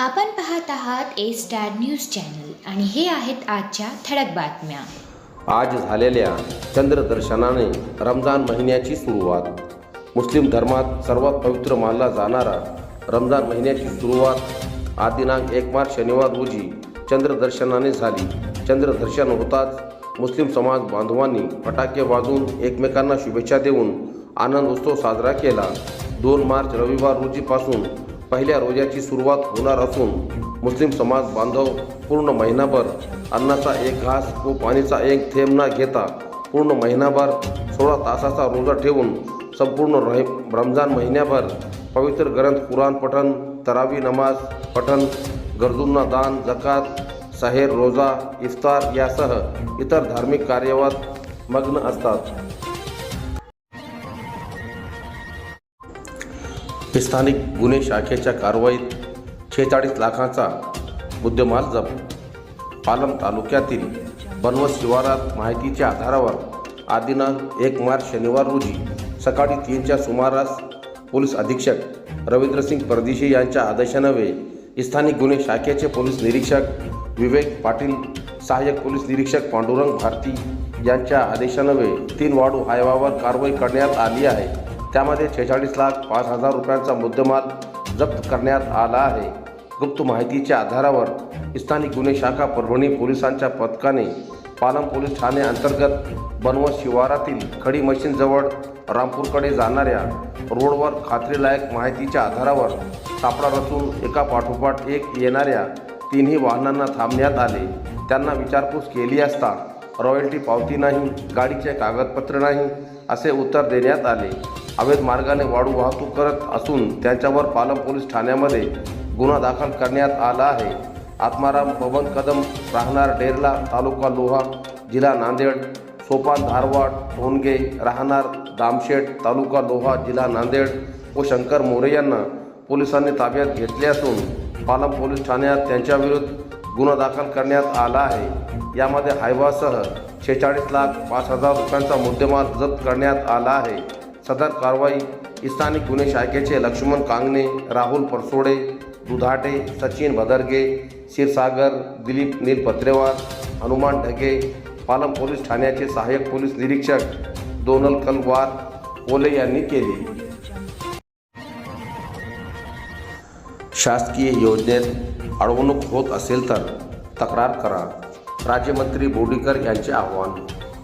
आपण पाहत आहात ए स्टार न्यूज चॅनल आणि हे आहेत आजच्या ठळक बातम्या. आज झालेल्या चंद्रदर्शनाने रमजान महिन्याची सुरुवात. मुस्लिम धर्मात सर्वात पवित्र मानला जाणारा रमजान महिन्याची सुरुवात. आज दिनांक एक मार्च शनिवार रोजी चंद्रदर्शनाने झाली. चंद्रदर्शन होताच मुस्लिम समाज बांधवांनी फटाके वाजवून एकमेकांना शुभेच्छा देऊन आनंद उत्सव साजरा केला. दोन मार्च रविवार रोजीपासून पहिल्या रोजाची सुरुवात होणार असून मुस्लिम समाज बांधव पूर्ण महिनाभर अन्नाचा एक घास व पाणीचा एक थेंब न घेता पूर्ण महिनाभर सोळा तासाचा रोजा ठेवून संपूर्ण रह रमजान महिन्याभर पवित्र ग्रंथ कुराण पठण तरावी नमाज पठण गरजूंना दान जकात साहेर रोजा इफ्तार यासह इतर धार्मिक कार्यावात मग्न असतात. स्थानिक गुन्हे शाखेच्या कारवाईत छेचाळीस लाखाचा मुद्देमाल जप्त. पालम तालुक्यातील बनवस शिवारात माहितीच्या आधारावर आज एक मार्च शनिवार रोजी सकाळी तीनच्या सुमारास पोलीस अधीक्षक रवींद्रसिंग परदेशी यांच्या आदेशानवे स्थानिक गुन्हे शाखेचे पोलीस निरीक्षक विवेक पाटील सहाय्यक पोलीस निरीक्षक पांडुरंग भारती यांच्या आदेशानवे तीन वाडू हायवावर कारवाई करण्यात आली आहे. त्यामध्ये छेचाळीस लाख पाच हजार रुपयांचा मुद्देमाल जप्त करण्यात आला आहे. गुप्त माहितीच्या आधारावर स्थानिक गुन्हे शाखा परभणी पोलिसांच्या पथकाने पालम पोलीस ठाणे अंतर्गत बनवत शिवारातील खडी मशीनजवळ रामपूरकडे जाणाऱ्या रोडवर खात्रीलायक माहितीच्या आधारावर सापळा रचून एका पाठोपाठ एक येणाऱ्या तिन्ही वाहनांना थांबण्यात आले. त्यांना विचारपूस केली असता रॉयल्टी पावती नाही गाडीचे कागदपत्र नाही असे उत्तर देण्यात आले. अवैध मार्गाने वाळू वाहतूक करत असून त्यांच्यावर पालम पोलीस ठाण्यामध्ये गुन्हा दाखल करण्यात आला आहे. आत्माराम पवन कदम राहणार डेरला तालुका लोहा जिल्हा नांदेड. सोपान धारवाड ढोणगे राहणार दामशेट तालुका लोहा जिल्हा नांदेड. व शंकर मोरे यांना पोलिसांनी ताब्यात घेतले असून पालम पोलीस ठाण्यात त्यांच्याविरुद्ध गुन्हा दाखल करण्यात आला आहे. यामध्ये हायवासह शेहेचाळीस लाख पाच हजार रुपयांचा मुद्देमाल जप्त करण्यात आला आहे. सदर कारवाई स्थानिक गुन्हे शाखेचे लक्ष्मण कांगणे राहुल परसोडे दुधाटे सचिन भदरगे क्षीरसागर दिलीप नील पत्रेवार हनुमान ढगे पालम पोलीस ठाण्याचे सहाय्यक पोलीस निरीक्षक दोनल कलवार ओले यांनी केली. शासकीय योजनेत अडवणूक होत असेल तर तक्रार करा. राज्यमंत्री बोर्डीकर यांचे आव्हान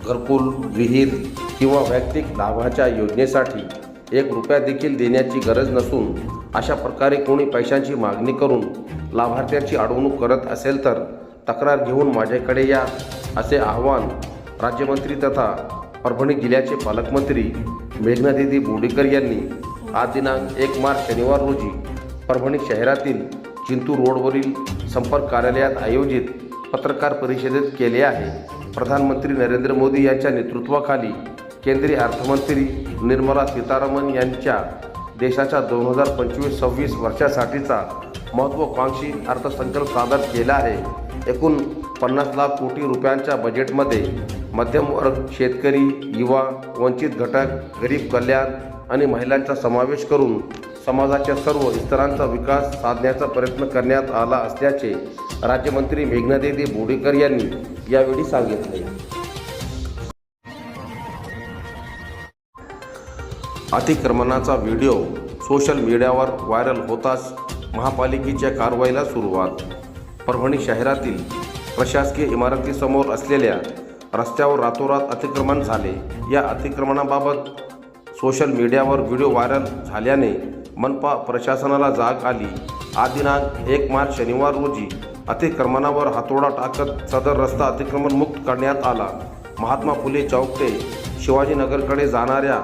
घरकुल विहीर किंवा वैयक्तिक लाभाच्या योजनेसाठी एक रुपया देखील देण्याची गरज नसून अशा प्रकारे कोणी पैशांची मागणी करून लाभार्थ्याची अडवणूक करत असेल तर तक्रार घेऊन माझ्याकडे या असे आव्हान राज्यमंत्री तथा परभणी जिल्ह्याचे पालकमंत्री मेघनादिदी बोर्डीकर यांनी आज दिनांक एक मार्च शनिवार रोजी परभणी शहरातील चिंतू रोडवरील संपर्क कार्यालयात आयोजित पत्रकार परिषदेत केले आहे. प्रधानमंत्री नरेंद्र मोदी यांच्या नेतृत्वाखाली केंद्रीय अर्थमंत्री निर्मला सीतारामन यांच्या देशाच्या दोन हजार पंचवीस सव्वीस वर्षासाठीचा महत्त्वाकांक्षी अर्थसंकल्प सादर केला आहे. एकूण पन्नास लाख कोटी रुपयांच्या बजेटमध्ये मध्यम वर्ग शेतकरी युवा वंचित घटक गरीब कल्याण आणि महिलांचा समावेश करून समाजाच्या सर्व स्तरांचा विकास साधण्याचा प्रयत्न करण्यात आला असल्याचे राज्यमंत्री मेघनादेवी बोडेकर यांनी यावेळी सांगितले. अतिक्रमणाचा व्हिडिओ सोशल मीडियावर व्हायरल होताच महापालिकेच्या कारवाईला सुरुवात. परभणी शहरातील प्रशासकीय इमारतीसमोर असलेल्या रस्त्यावर रातोरात अतिक्रमण झाले. या अतिक्रमणाबाबत सोशल मीडियावर व्हिडिओ व्हायरल झाल्याने मनपा प्रशासनाला जाग आली. आदिनांक एक मार्च शनिवार रोजी अतिक्रमणावर हातोडा टाकत सदर रस्ता अतिक्रमण मुक्त करण्यात आला. महात्मा फुले चौक ते शिवाजीनगरकडे जाणाऱ्या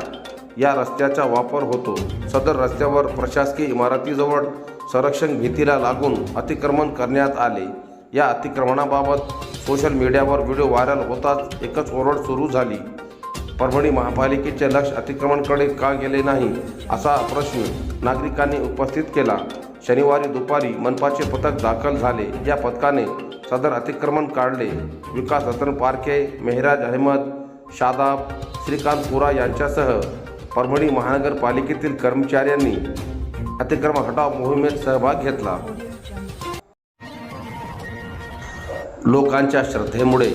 या रस्त्याचा वापर होतो. सदर रस्त्यावर प्रशासकीय इमारतीजवळ संरक्षण भीतीला लागून अतिक्रमण करण्यात आले. या अतिक्रमणाबाबत सोशल मीडियावर व्हिडिओ व्हायरल होताच एकच ओरड सुरू झाली. परभणी महापालिकेचे लक्ष अतिक्रमणकडे का गेले नाही असा प्रश्न नागरिकांनी उपस्थित केला. शनिवारी दुपारी मनपाचे पथक दाखल झाले. या पथकाने सदर अतिक्रमण काढले. विकास रतन पारखे मेहराज अहमद शादाब श्रीकांत पुरा यांच्यासह परभणी महानगरपालिकेतील कर्मचाऱ्यांनी अतिक्रमण हटाव मोहिमेत सहभाग घेतला. लोकांच्या श्रद्धेमुळे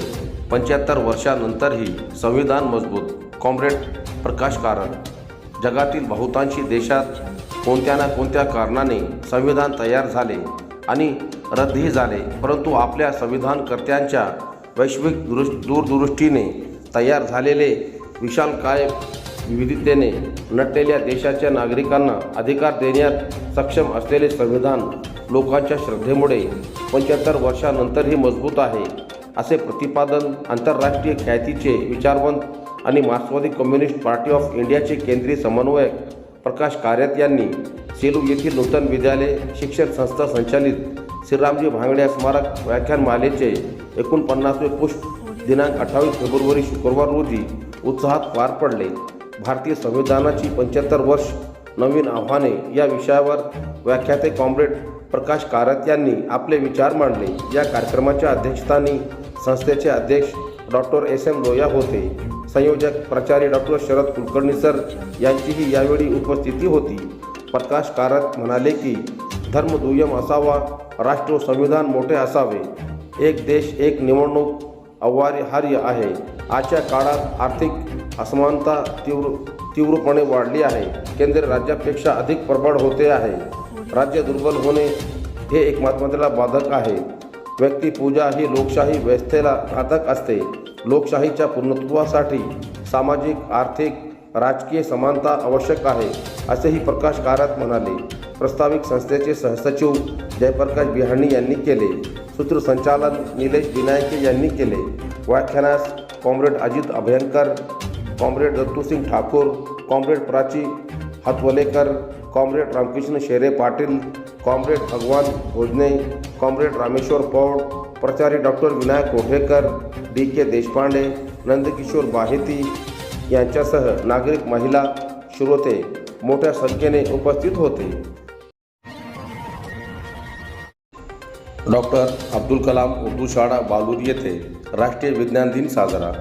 पंच्याहत्तर वर्षानंतरही संविधान मजबूत. कॉम्रेड प्रकाश कारण. जगातील बहुतांशी देशात कोणत्या ना कोणत्या कारणाने संविधान तयार झाले आणि रद्दही झाले परंतु आपल्या संविधानकर्त्यांच्या वैश्विक दुरुस् दूरदृष्टीने तयार झालेले विशालकाय विविधतेने नटलेल्या देशाच्या नागरिकांना अधिकार देण्यात सक्षम असलेले संविधान लोकांच्या श्रद्धेमुळे पंच्याहत्तर वर्षानंतरही मजबूत आहे असे प्रतिपादन आंतरराष्ट्रीय ख्यातीचे विचारवंत आणि मार्क्सवादी कम्युनिस्ट पार्टी ऑफ इंडियाचे केंद्रीय समन्वयक प्रकाश कार्यात यांनी सेलू येथील नूतन विद्यालय शिक्षण संस्था संचालित श्रीरामजी भांगड्या स्मारक व्याख्यानमालेचे एकोणपन्नासवे पुष्प दिनांक अठ्ठावीस फेब्रुवारी शुक्रवार रोजी उत्साहात पार पडले. भारतीय संविधानाची पंच्याहत्तर वर्ष नवीन आव्हाने या विषयावर व्याख्याते कॉम्रेड प्रकाश कारत यांनी आपले विचार मांडले. या कार्यक्रमाच्या अध्यक्षस्थानी संस्थेचे अध्यक्ष डॉक्टर एस एम लोया होते. संयोजक प्राचार्य डॉक्टर शरद कुलकर्णी सर यांचीही यावेळी उपस्थिती होती. प्रकाश कारत म्हणाले की धर्म दुय्यम असावा राष्ट्र व संविधान मोठे असावे. एक देश एक निवडणूक अव्यवहार्य आहे. आजच्या काळात आर्थिक असमानता तीव्र तीव्रपणे वाढली आहे. केंद्र राज्यापेक्षा अधिक प्रबळ होते आहे. राज्य दुर्बल होणे हे एकमात्मतेला बाधक आहे. व्यक्तिपूजा ही लोकशाही व्यवस्थेला घातक असते. लोकशाहीच्या पूर्णत्वासाठी सामाजिक आर्थिक राजकीय समानता आवश्यक आहे असेही प्रकाश कारात म्हणाले. प्रस्ताविक संस्थेचे सहसचिव जयप्रकाश बिहाणी यांनी केले. सूत्रसंचालन निलेश विनायके यांनी केले. व्याख्यानास comrade Ajit Abhyankar comrade Dattusingh Thakur comrade Prachi Hatwalekar comrade Ramkrishna Shere Patil comrade Bhagwan Bhojane comrade Rameshwar Paud प्राचार्य doctor Vinayak Kothekar D K Deshpande Nandkishor Baheti यांच्यासह नागरिक महिला श्रोते मोठ्या संख्येने उपस्थित होते. डॉक्टर अब्दुल कलाम उर्दू शाळा बालूर येथे राष्ट्रीय विज्ञान दिन साजरा.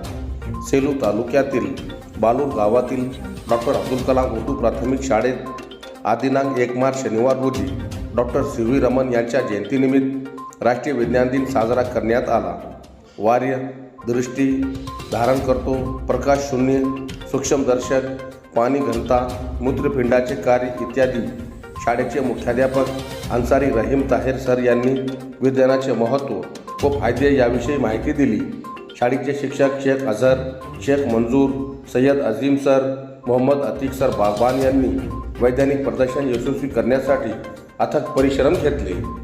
सेलू तालुक्यातील बालूर गावातील डॉक्टर अब्दुल कलाम उर्दू प्राथमिक शाळेत आदिनांक एक मार्च शनिवार रोजी डॉक्टर सी व्ही रमन यांच्या जयंतीनिमित्त राष्ट्रीय विज्ञान दिन साजरा करण्यात आला. वार्य दृष्टी धारण करतो. प्रकाश शून्य सूक्ष्मदर्शक पाणी घनता मूत्रपिंडाचे कार्य इत्यादी. शाळेचे मुख्याध्यापक अन्सारी रहीम ताहेर सर यांनी विज्ञानाचे महत्त्व व फायदे याविषयी माहिती दिली. शाळेचे शिक्षक शेख अझहर शेख मंजूर सय्यद अझीम सर मोहम्मद अतिक सर बागवान यांनी वैज्ञानिक प्रदर्शन यशस्वी करण्यासाठी अथक परिश्रम घेतले.